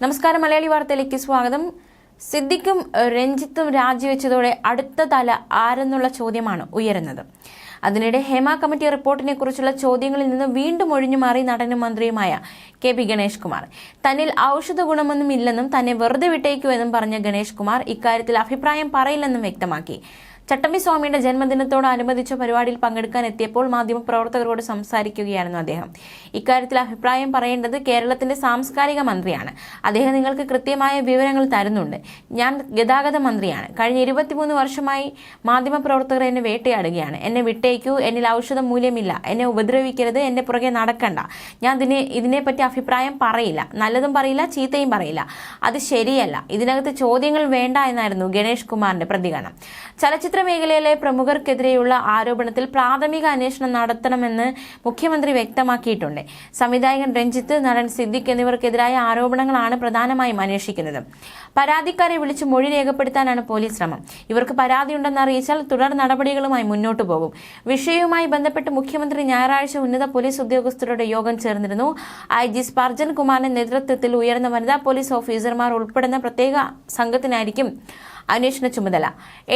നമസ്കാരം മലയാളി വാർത്തയിലേക്ക് സ്വാഗതം. സിദ്ദിഖും രഞ്ജിത്തും രാജിവെച്ചതോടെ അടുത്ത തല ആരെന്നുള്ള ചോദ്യമാണ് ഉയരുന്നത്. അതിനിടെ ഹേമ കമ്മിറ്റി റിപ്പോർട്ടിനെ കുറിച്ചുള്ള ചോദ്യങ്ങളിൽ നിന്ന് വീണ്ടും ഒഴിഞ്ഞു മാറി നടനും മന്ത്രിയുമായ കെ പി ഗണേഷ് കുമാർ. തന്നിൽ ഔഷധ ഗുണമൊന്നും ഇല്ലെന്നും തന്നെ വെറുതെ വിട്ടേക്കുമെന്നും പറഞ്ഞ ഗണേഷ് കുമാർ ഇക്കാര്യത്തിൽ അഭിപ്രായം പറയില്ലെന്നും വ്യക്തമാക്കി. ചട്ടമ്പി സ്വാമിയുടെ ജന്മദിനത്തോടനുബന്ധിച്ച പരിപാടിയിൽ പങ്കെടുക്കാൻ എത്തിയപ്പോൾ മാധ്യമപ്രവർത്തകരോട് സംസാരിക്കുകയായിരുന്നു അദ്ദേഹം. ഇക്കാര്യത്തിൽ അഭിപ്രായം പറയേണ്ടത് കേരളത്തിന്റെ സാംസ്കാരിക മന്ത്രിയാണ്. അദ്ദേഹം നിങ്ങൾക്ക് കൃത്യമായ വിവരങ്ങൾ തരുന്നുണ്ട്. ഞാൻ ഗതാഗത മന്ത്രിയാണ്. കഴിഞ്ഞ ഇരുപത്തിമൂന്ന് വർഷമായി മാധ്യമപ്രവർത്തകർ എന്നെ വേട്ടയാടുകയാണ്. എന്നെ വിട്ടേക്കൂ എന്നിൽ ഔഷധ മൂല്യമില്ല എന്നെ ഉപദ്രവിക്കരുത് എന്റെ പുറകെ നടക്കണ്ട. ഞാൻ ഇതിനെ ഇതിനെപ്പറ്റി അഭിപ്രായം പറയില്ല. നല്ലതും പറയില്ല ചീത്തയും പറയില്ല. അത് ശരിയല്ല. ഇതിനകത്ത് ചോദ്യങ്ങൾ വേണ്ട എന്നായിരുന്നു ഗണേഷ് കുമാറിന്റെ പ്രതികരണം. ചലച്ചിത്ര മേഖലയിലെ പ്രമുഖർക്കെതിരെയുള്ള ആരോപണത്തിൽ പ്രാഥമിക അന്വേഷണം നടത്തണമെന്ന് മുഖ്യമന്ത്രി വ്യക്തമാക്കിയിട്ടുണ്ട്. സംവിധായകൻ രഞ്ജിത്ത് നടൻ സിദ്ദിഖ് എന്നിവർക്കെതിരായ ആരോപണങ്ങളാണ് പ്രധാനമായും അന്വേഷിക്കുന്നത്. പരാതിക്കാരെ വിളിച്ച് മൊഴി രേഖപ്പെടുത്താനാണ് പോലീസ് ശ്രമം. ഇവർക്ക് പരാതിയുണ്ടെന്ന് അറിയിച്ചാൽ തുടർ നടപടികളുമായി മുന്നോട്ടു പോകും. വിഷയവുമായി ബന്ധപ്പെട്ട് മുഖ്യമന്ത്രി ഞായറാഴ്ച ഉന്നത പോലീസ് ഉദ്യോഗസ്ഥരുടെ യോഗം ചേർന്നിരുന്നു. ഐ. ജി. സ്പർജൻ കുമാറിന്റെ നേതൃത്വത്തിൽ ഉയർന്ന വനിതാ പോലീസ് ഓഫീസർമാർ ഉൾപ്പെടുന്ന പ്രത്യേക സംഘത്തിനായിരിക്കും അന്വേഷണ ചുമതല.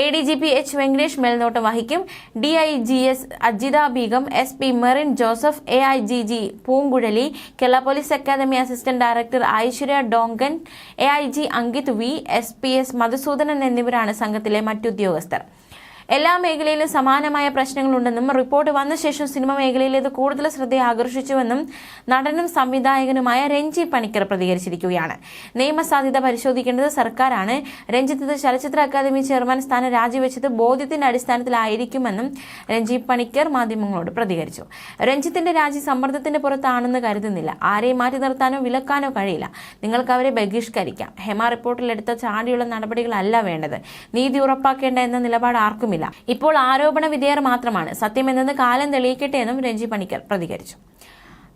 A D G P H Venkatesh മേൽനോട്ടം വഹിക്കും. D I G S Ajitha Begum S P Merin Joseph A I G G Poonguzhali Kerala police academy assistant director Aishwarya Dongre A I G Ankit V S P S Madhusoodanan എന്നിവരാണ് സംഘത്തിലെ മറ്റുദ്യോഗസ്ഥർ. എല്ലാ മേഖലയിലും സമാനമായ പ്രശ്നങ്ങളുണ്ടെന്നും report വന്ന ശേഷം cinema മേഖലയിൽ ഇത് കൂടുതൽ ശ്രദ്ധ ആകർഷിച്ചുവെന്നും നടനും സംവിധായകനുമായ രഞ്ജി പണിക്കർ പ്രതികരിച്ചിരിക്കുകയാണ്. നിയമസാധ്യത പരിശോധിക്കേണ്ടത് സർക്കാരാണ്. രഞ്ജിത്ത് ചലച്ചിത്ര അക്കാദമി ചെയർമാൻ സ്ഥാനം രാജിവെച്ചത് ബോധ്യത്തിന്റെ അടിസ്ഥാനത്തിലായിരിക്കുമെന്നും രഞ്ജി പണിക്കർ മാധ്യമങ്ങളോട് പ്രതികരിച്ചു. രഞ്ജിത്തിന്റെ രാജി സമ്മർദ്ദത്തിന്റെ പുറത്താണെന്ന് കരുതുന്നില്ല. ആരെയും മാറ്റി നിർത്താനോ വിലക്കാനോ കഴിയില്ല. നിങ്ങൾക്ക് അവരെ ബഹിഷ്കരിക്കാം. ഹെമ റിപ്പോർട്ടിൽ എടുത്ത ചാടിയുള്ള നടപടികളല്ല വേണ്ടത്. നീതി ഉറപ്പാക്കേണ്ട എന്ന നിലപാട് ആർക്കുമില്ല. ഇപ്പോൾ ആരോപണ വിധേയർ മാത്രമാണ്. സത്യമെന്നത് കാലം തെളിയിക്കട്ടെ എന്നും രഞ്ജി പണിക്കർ പ്രതികരിച്ചു.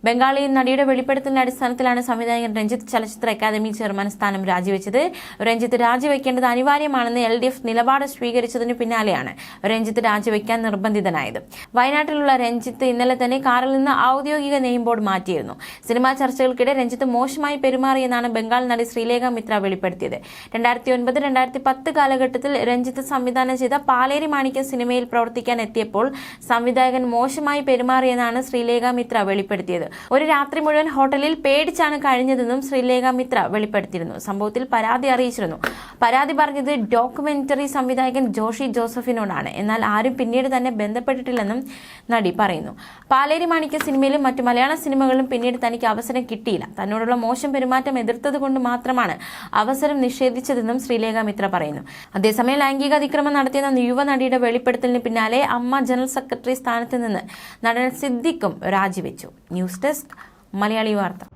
ബംഗാളി നടിയുടെ വെളിപ്പെടുത്തലിന്റെ അടിസ്ഥാനത്തിലാണ് സംവിധായകൻ രഞ്ജിത്ത് ചലച്ചിത്ര അക്കാദമി ചെയർമാൻ സ്ഥാനം രാജിവെച്ചത്. രഞ്ജിത്ത് രാജിവെക്കേണ്ടത് അനിവാര്യമാണെന്ന് എൽ ഡി എഫ് നിലപാട് സ്വീകരിച്ചതിന് പിന്നാലെയാണ് രഞ്ജിത്ത് രാജിവെക്കാൻ നിർബന്ധിതനായത്. വയനാട്ടിലുള്ള രഞ്ജിത്ത് ഇന്നലെ തന്നെ കാറിൽ നിന്ന് ഔദ്യോഗിക നെയിം ബോർഡ് മാറ്റിയിരുന്നു. സിനിമാ ചർച്ചകൾക്കിടെ രഞ്ജിത്ത് മോശമായി പെരുമാറിയെന്നാണ് ബംഗാൾ നടി ശ്രീലേഖ മിത്ര വെളിപ്പെടുത്തിയത്. രണ്ടായിരത്തി ഒൻപത് രണ്ടായിരത്തി പത്ത് കാലഘട്ടത്തിൽ രഞ്ജിത്ത് സംവിധാനം ചെയ്ത പാലേരി മാണിക്യം സിനിമയിൽ പ്രവർത്തിക്കാൻ എത്തിയപ്പോൾ സംവിധായകൻ മോശമായി പെരുമാറിയെന്നാണ് ശ്രീലേഖ മിത്ര വെളിപ്പെടുത്തിയത്. ഒരു രാത്രി മുഴുവൻ ഹോട്ടലിൽ പേടിച്ചാണ് കഴിഞ്ഞതെന്നും ശ്രീലേഖ മിത്ര വെളിപ്പെടുത്തിയിരുന്നു. സംഭവത്തിൽ പരാതി അറിയിച്ചിരുന്നു. പരാതി പറഞ്ഞത് ഡോക്യുമെന്ററി സംവിധായകൻ ജോഷി ജോസഫിനോടാണ്. എന്നാൽ ആരും പിന്നീട് തന്നെ ബന്ധപ്പെട്ടിട്ടില്ലെന്നും നടി പറയുന്നു. പാലേരി മാണിക്യ സിനിമയിലും മറ്റു മലയാള സിനിമകളിലും പിന്നീട് തനിക്ക് അവസരം കിട്ടിയില്ല. തന്നോടുള്ള മോശം പെരുമാറ്റം എതിർത്തത് കൊണ്ട് മാത്രമാണ് അവസരം നിഷേധിച്ചതെന്നും ശ്രീലേഖ മിത്ര പറയുന്നു. അതേസമയം ലൈംഗിക അതിക്രമം നടത്തിയെന്ന യുവനടിയുടെ വെളിപ്പെടുത്തലിന് പിന്നാലെ അമ്മ ജനറൽ സെക്രട്ടറി സ്ഥാനത്ത് നിന്ന് നടൻ സിദ്ദിഖും രാജിവെച്ചു. ന്യൂസ് ഡെസ്ക് മലയാളി വാർത്ത